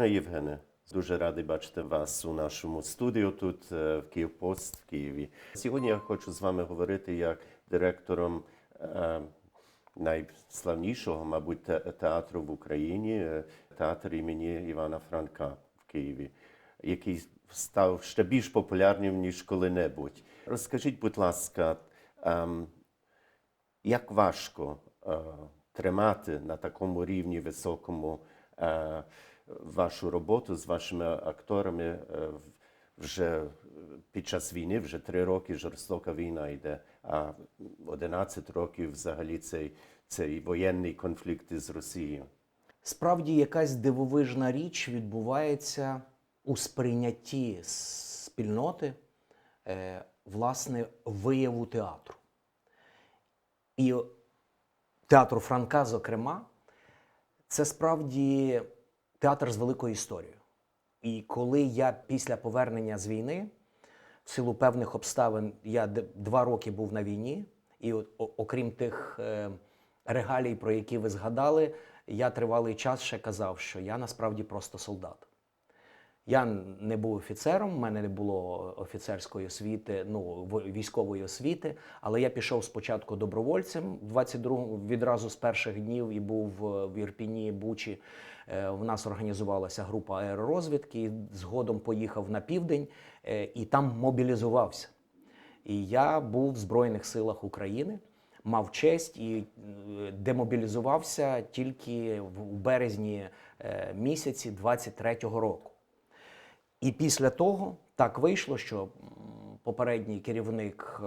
Пане Євгене, дуже радий бачити вас у нашому студію тут в Київпост в Києві. Сьогодні я хочу з вами говорити як директором найславнішого, мабуть, театру в Україні, театр імені Івана Франка в Києві, який став ще більш популярним ніж коли-небудь. Розкажіть, будь ласка, як важко тримати на такому рівні високому вашу роботу з вашими акторами е, вже під час війни, вже три роки жорстока війна йде, а 11 років взагалі цей, цей воєнний конфлікт із Росією. Справді якась дивовижна річ відбувається у сприйнятті спільноти, е, власне, вияву театру. І театру Франка, зокрема, це справді театр з великою історією. І коли я після повернення з війни, в силу певних обставин, я два роки був на війні, і от, окрім тих е, регалій, про які ви згадали, я тривалий час ще казав, що я насправді просто солдат. Я не був офіцером, в мене не було офіцерської освіти, ну військової освіти, але я пішов спочатку добровольцем в 22-му, відразу з перших днів і був е, в Ірпіні, Бучі. Е, У нас організувалася група аеророзвідки. і Згодом поїхав на південь е, і там мобілізувався. І я був в Збройних силах України, мав честь і демобілізувався тільки в березні місяці 23-го року. І після того так вийшло, що попередній керівник е,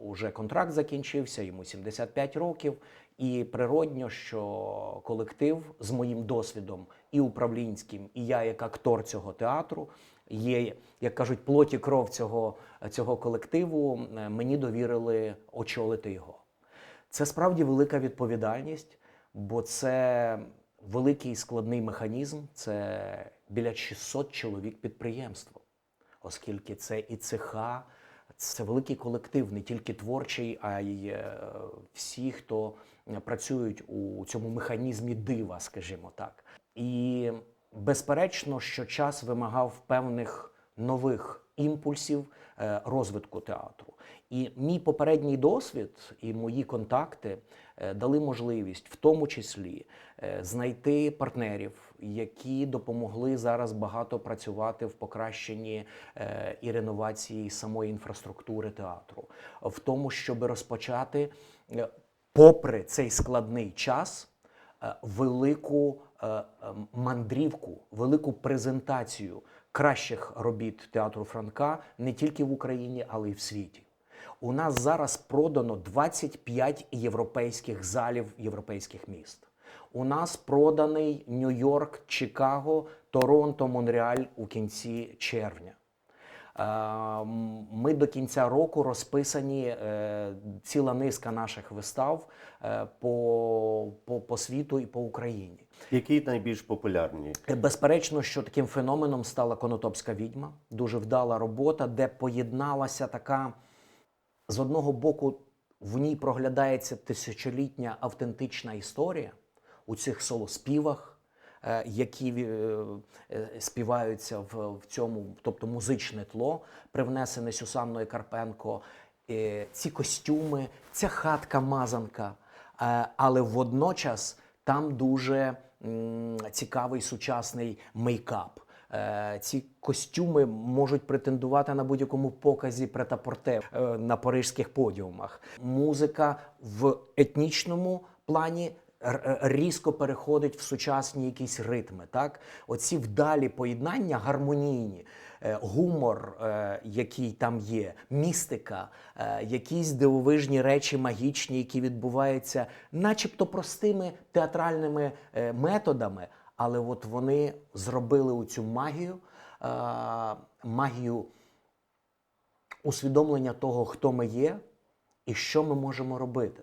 уже контракт закінчився, йому 75 років, і природньо, що колектив з моїм досвідом і управлінським, і я, як актор цього театру, є, як кажуть, плоті кров цього, цього колективу. Мені довірили очолити його. Це справді велика відповідальність, бо це великий складний механізм, це біля 600 чоловік підприємство, оскільки це і цеха, це великий колектив, не тільки творчий, а й е, всі, хто працюють у цьому механізмі дива, скажімо так. І безперечно, що час вимагав певних нових імпульсів е, розвитку театру. І мій попередній досвід і мої контакти е, дали можливість, в тому числі, е, знайти партнерів, які допомогли зараз багато працювати в покращенні і реновації самої інфраструктури театру, в тому, щоб розпочати, попри цей складний час, велику мандрівку, велику презентацію кращих робіт театру Франка не тільки в Україні, але й в світі. У нас зараз продано 25 європейських залів європейських міст. У нас проданий Нью-Йорк, Чикаго, Торонто, Монреаль у кінці червня. Е, Ми до кінця року розписані е, ціла низка наших вистав е, по, по, по світу і по Україні. Які найбільш популярні? Безперечно, що таким феноменом стала Конотопська відьма, дуже вдала робота, де поєдналася така з одного боку, в ній проглядається тисячолітня автентична історія у цих солоспівах, які е, е, співаються в, цьому, тобто музичне тло, привнесене Сюсанною Карпенко, е, ці костюми, ця хатка мазанка, е, але водночас там дуже цікавий сучасний мейкап. Е, Ці костюми можуть претендувати на будь-якому показі претапорте е, на парижських подіумах. Музика в етнічному плані різко переходить в сучасні якісь ритми. Так, оці вдалі поєднання гармонійні, е, гумор, е, який там є, містика, е, якісь дивовижні речі магічні, які відбуваються, начебто простими театральними е, методами. Але от вони зробили цю магію, е, магію усвідомлення того, хто ми є і що ми можемо робити.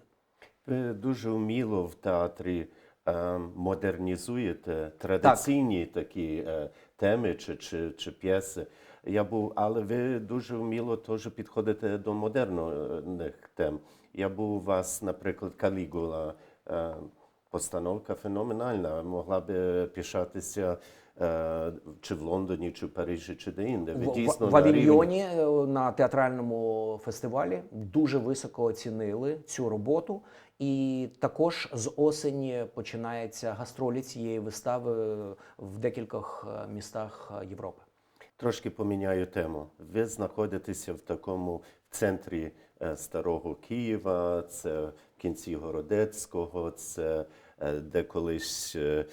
Ви дуже вміло в театрі е, модернізуєте традиційні такі е, теми чи, чи, чи п'єси. Я був, але ви дуже вміло теж підходите до модерних тем. Я був у вас, наприклад, Калігула. Е, постановка феноменальна. Могла б пишатися е, чи в Лондоні, чи в Парижі, чи де-інде. Ви В- дійсно в, в на е, на театральному фестивалі дуже високо оцінили цю роботу. І також з осені починається гастролі цієї вистави в декількох е, містах е, Європи. Трошки поміняю тему. Ви знаходитеся в такому центрі е, старого Києва, це в кінці Городецького, це е, де колись е,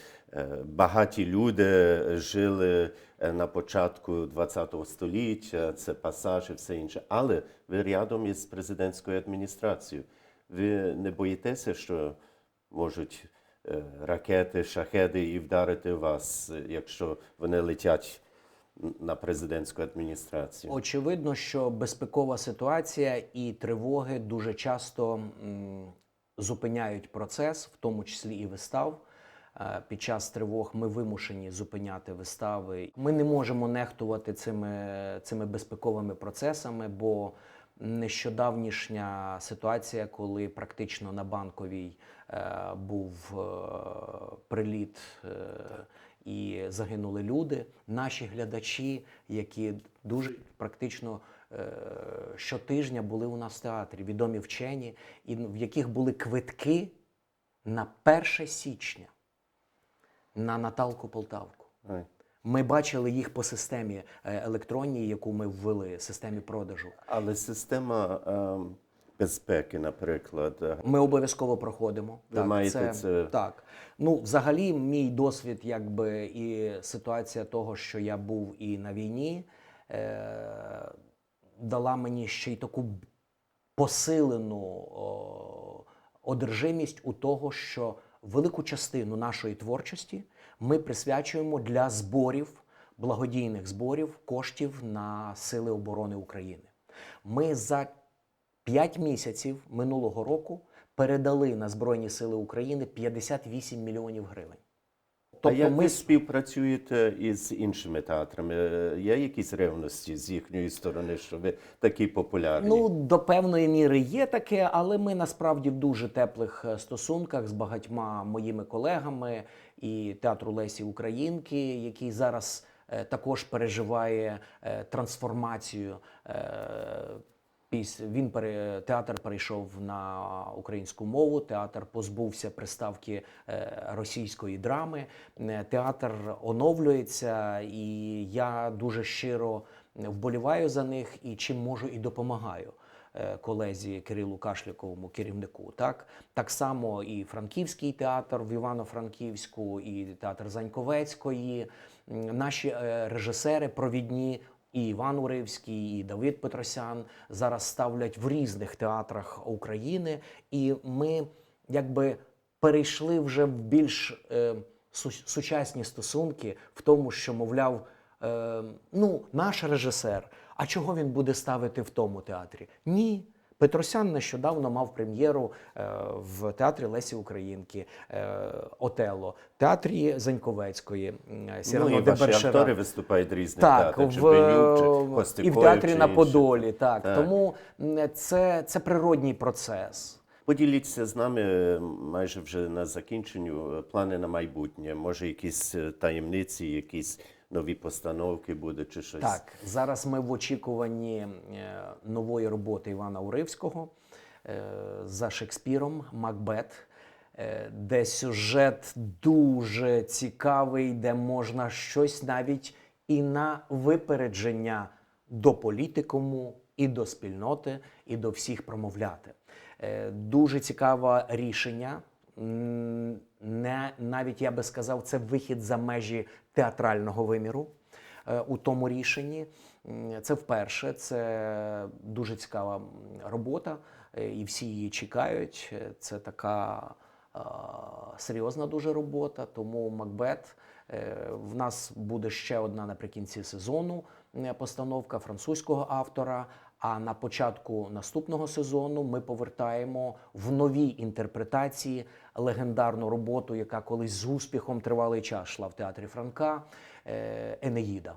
багаті люди жили на початку ХХ століття, це пасаж і все інше. Але ви рядом із президентською адміністрацією. Ви не боїтеся, що можуть ракети, шахеди і вдарити вас, якщо вони летять на президентську адміністрацію. Очевидно, що безпекова ситуація і тривоги дуже часто м, зупиняють процес, в тому числі і вистав. Е, Під час тривог ми вимушені зупиняти вистави. Ми не можемо нехтувати цими, цими безпековими процесами, бо нещодавнішня ситуація, коли практично на банковій е, був е, приліт. е, і загинули люди. Наші глядачі, які дуже практично е, щотижня були у нас в театрі, відомі вчені, і в яких були квитки на 1 січня на Наталку Полтавку. Ой. Ми бачили їх по системі е, електронній, яку ми ввели, системі продажу. Але система ем, безпеки, наприклад, Ми обов'язково проходимо. Ви маєте це- Так. Ну, взагалі, мій досвід, якби і ситуація того, що я був і на війні, е- дала мені ще й таку посилену о, одержимість у того, що велику частину нашої творчості ми присвячуємо для зборів, благодійних зборів коштів на Сили оборони України. Ми за П'ять місяців минулого року передали на Збройні Сили України 58 мільйонів гривень. а як Тобто ми ви співпрацюєте із іншими театрами? Є якісь ревності з їхньої сторони, що ви такі популярні? ну до певної міри є таке, але ми насправді в дуже теплих е, стосунках з багатьма моїми колегами і театру Лесі Українки, який зараз е, також переживає е, трансформацію. Він театр перейшов на українську мову. Театр позбувся приставки е, російської драми. Е, Театр оновлюється, і я дуже щиро вболіваю за них і чим можу і допомагаю е, колезі Кирилу Кашляковому, керівнику. Так так само і Франківський театр в Івано-Франківську, і театр Заньковецької. Наші режисери провідні і Іван Уривський, і Давид Петросян зараз ставлять в різних театрах України, і ми якби перейшли вже в більш е, сучасні стосунки в тому, що мовляв, е, ну наш режисер, а чого він буде ставити в тому театрі? Ні. Петросян нещодавно мав прем'єру е, в театрі Лесі Українки, е, Отело, театрі Заньковецької, ну, Сірано і де ваші актори виступають в різних Так, театрах, чи в, Бенюк, чи і в театрі чи на. Подолі. Так. Так. Тому це, це природній процес. Поділіться з нами е, майже вже на закінченню е, плани на майбутнє. Може, якісь е, таємниці, якісь нові постановки буде, чи щось. Так, зараз ми в очікуванні е, нової роботи Івана Уривського е, за Шекспіром Макбет, е, де сюжет дуже цікавий, де можна щось навіть і на випередження до політикуму, і до спільноти, і до всіх промовляти. Дуже цікаве рішення. Не навіть я би сказав, це вихід за межі театрального виміру е, у тому рішенні. Це вперше, це дуже цікава робота, е, і всі її чекають. Е, Це така е, серйозна дуже робота. Тому Макбет е, в нас буде ще одна наприкінці сезону постановка французького автора. А на початку наступного сезону ми повертаємо в новій інтерпретації легендарну роботу, яка колись з успіхом тривалий час йшла в театрі Франка е, Енеїда.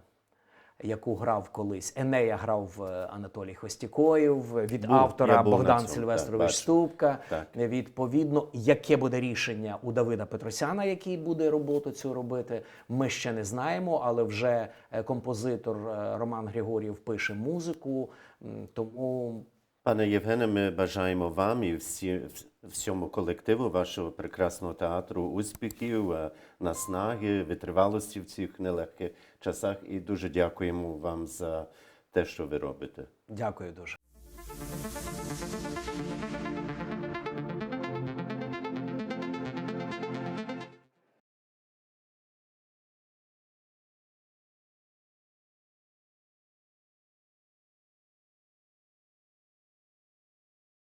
Яку грав колись. Енея грав е, Анатолій Хвостікоїв від Був, автора Богдан Сильвестрович. Ступка. Так. Відповідно, яке буде рішення у Давида Петросяна, який буде роботу цю робити, ми ще не знаємо, але вже е, композитор е, Роман Григорів пише музику, тому Пане Євгене, ми бажаємо вам і всі, всьому колективу вашого прекрасного театру успіхів, е, наснаги, витривалості в цих нелегких часах. І дуже дякуємо вам за те, що ви робите. дякую дуже.